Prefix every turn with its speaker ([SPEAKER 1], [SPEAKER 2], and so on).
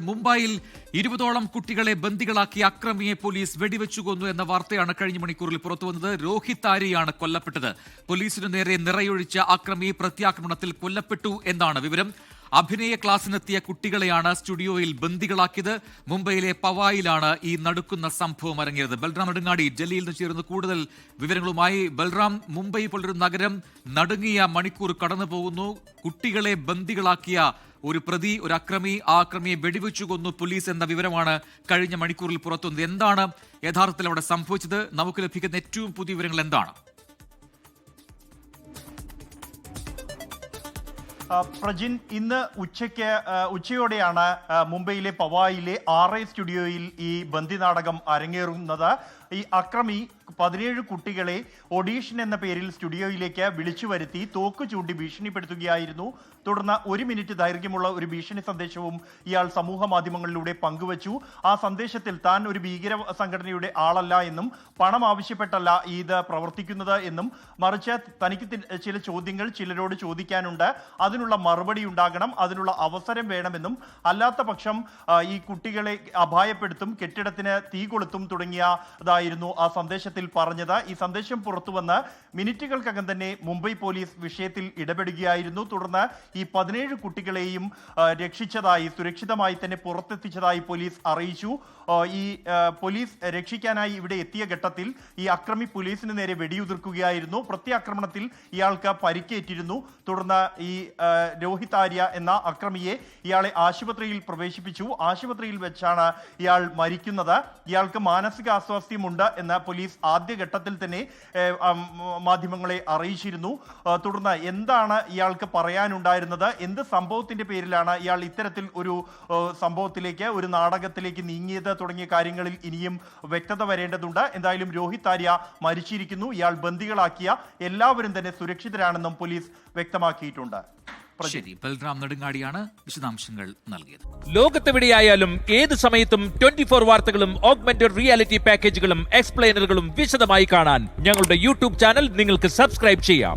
[SPEAKER 1] മുംബൈയിൽ ഇരുപതോളം കുട്ടികളെ ബന്ദികളാക്കി അക്രമിയെ പോലീസ് വെടിവെച്ചു കൊന്നു എന്ന വാർത്തയാണ് കഴിഞ്ഞ മണിക്കൂറിൽ പുറത്തുവന്നത് രോഹിത് ആര്യയാണ് കൊല്ലപ്പെട്ടത്. പോലീസിനു നേരെ നിറയൊഴിച്ച അക്രമി പ്രത്യാക്രമണത്തിൽ കൊല്ലപ്പെട്ടു എന്നാണ് വിവരം. അഭിനയ ക്ലാസ്സിനെത്തിയ കുട്ടികളെയാണ് സ്റ്റുഡിയോയിൽ ബന്ദികളാക്കിയത്. മുംബൈയിലെ പവായിലാണ് ഈ നടുക്കുന്ന സംഭവം അരങ്ങിയത് ബൽറാം നെടുങ്ങാടി ഡൽഹിയിൽ നിന്ന് ചേർന്ന് കൂടുതൽ വിവരങ്ങളുമായി ബൽറാം മുംബൈ പോലൊരു നഗരം നടുങ്ങിയ മണിക്കൂർ കടന്നു പോകുന്നു. കുട്ടികളെ ബന്ദികളാക്കിയ ഒരു പ്രതി ഒരു അക്രമി ആ അക്രമിയെ വെടിവെച്ചു കൊന്നു പോലീസ് എന്ന വിവരമാണ് കഴിഞ്ഞ മണിക്കൂറിൽ പുറത്തുവന്നത്. എന്താണ് യഥാർത്ഥത്തിൽ അവിടെ സംഭവിച്ചത്? നമുക്ക് ലഭിക്കുന്ന ഏറ്റവും പുതിയ വിവരങ്ങൾ എന്താണ്?
[SPEAKER 2] പ്രജിൻ ഇന്ന് ഉച്ചയ്ക്ക് ഉച്ചയോടെയാണ് മുംബൈയിലെ പവായിലെ ആർ ഐ സ്റ്റുഡിയോയിൽ ഈ ബന്ദി നാടകം അരങ്ങേറുന്നത്. ഈ അക്രമി പതിനേഴ് കുട്ടികളെ ഒഡീഷൻ എന്ന പേരിൽ സ്റ്റുഡിയോയിലേക്ക് വിളിച്ചു വരുത്തി തോക്ക് ചൂണ്ടി ഭീഷണിപ്പെടുത്തുകയായിരുന്നു. തുടർന്ന് ഒരു മിനിറ്റ് ദൈർഘ്യമുള്ള ഒരു ഭീഷണി സന്ദേശവും ഇയാൾ സമൂഹ മാധ്യമങ്ങളിലൂടെ പങ്കുവച്ചു. ആ സന്ദേശത്തിൽ താൻ ഒരു ഭീകര സംഘടനയുടെ ആളല്ല എന്നും പണം ആവശ്യപ്പെട്ടല്ല ഇത് പ്രവർത്തിക്കുന്നത് എന്നും മറിച്ച് തനിക്ക് ചില ചോദ്യങ്ങൾ ചിലരോട് ചോദിക്കാനുണ്ട്. അതിനുള്ള മറുപടി ഉണ്ടാകണം അതിനുള്ള അവസരം വേണമെന്നും അല്ലാത്ത പക്ഷം ഈ കുട്ടികളെ അപായപ്പെടുത്തും കെട്ടിടത്തിന് തീ കൊളുത്തും തുടങ്ങിയതായിരുന്നു ആ സന്ദേശത്തിൽ പറഞ്ഞത്. ഈ സന്ദേശം പുറത്തുവന്ന് മിനിറ്റുകൾക്കകം തന്നെ മുംബൈ പോലീസ് വിഷയത്തിൽ ഇടപെടുകയായിരുന്നു. തുടർന്ന് ഈ പതിനേഴ് കുട്ടികളെയും രക്ഷിച്ചതായി സുരക്ഷിതമായി തന്നെ പുറത്തെത്തിച്ചതായി പോലീസ് അറിയിച്ചു. ഈ പോലീസ് രക്ഷിക്കാനായി ഇവിടെ എത്തിയ ഘട്ടത്തിൽ ഈ അക്രമി പോലീസിന് നേരെ വെടിയുതിർക്കുകയായിരുന്നു. പ്രത്യാക്രമണത്തിൽ ഇയാൾക്ക് പരിക്കേറ്റിരുന്നു. തുടർന്ന് ഈ രോഹിത് ആര്യ എന്ന അക്രമിയെ ഇയാളെ ആശുപത്രിയിൽ പ്രവേശിപ്പിച്ചു. ആശുപത്രിയിൽ വെച്ചാണ് ഇയാൾ മരിക്കുന്നത്. ഇയാൾക്ക് മാനസിക അസ്വാസ്ഥ്യമുണ്ട് എന്ന് പോലീസ് ആദ്യഘട്ടത്തിൽ തന്നെ മാധ്യമങ്ങളെ അറിയിച്ചിരുന്നു. തുടർന്ന് എന്താണ് ഇയാൾക്ക് പറയാനുണ്ടായിരുന്നത്? എന്ത് സംഭവത്തിന്റെ പേരിലാണ് ഇയാൾ ഇത്തരത്തിൽ ഒരു സംഭവത്തിലേക്ക് ഒരു നാടകത്തിലേക്ക് നീങ്ങിയത് തുടങ്ങിയ കാര്യങ്ങളിൽ ഇനിയും വ്യക്തത വരേണ്ടതുണ്ട്. എന്തായാലും രോഹിത് ആര്യ മരിച്ചിരിക്കുന്നു. ഇയാൾ ബന്ദികളാക്കിയ എല്ലാവരും തന്നെ സുരക്ഷിതരാണെന്നും പോലീസ് വ്യക്തമാക്കിയിട്ടുണ്ട്.
[SPEAKER 1] ശരി ബൽറാം നെടുങ്ങാടിയാണ് വിശദാംശങ്ങൾ നൽകിയത്.
[SPEAKER 3] ലോകത്തെവിടെയായാലും ഏത് സമയത്തും ട്വന്റി ഫോർ വാർത്തകളും ഓഗ്മെന്റഡ് റിയാലിറ്റി പാക്കേജുകളും എക്സ്പ്ലെയിനറുകളും വിശദമായി കാണാൻ ഞങ്ങളുടെ യൂട്യൂബ് ചാനൽ നിങ്ങൾക്ക് സബ്സ്ക്രൈബ് ചെയ്യാം.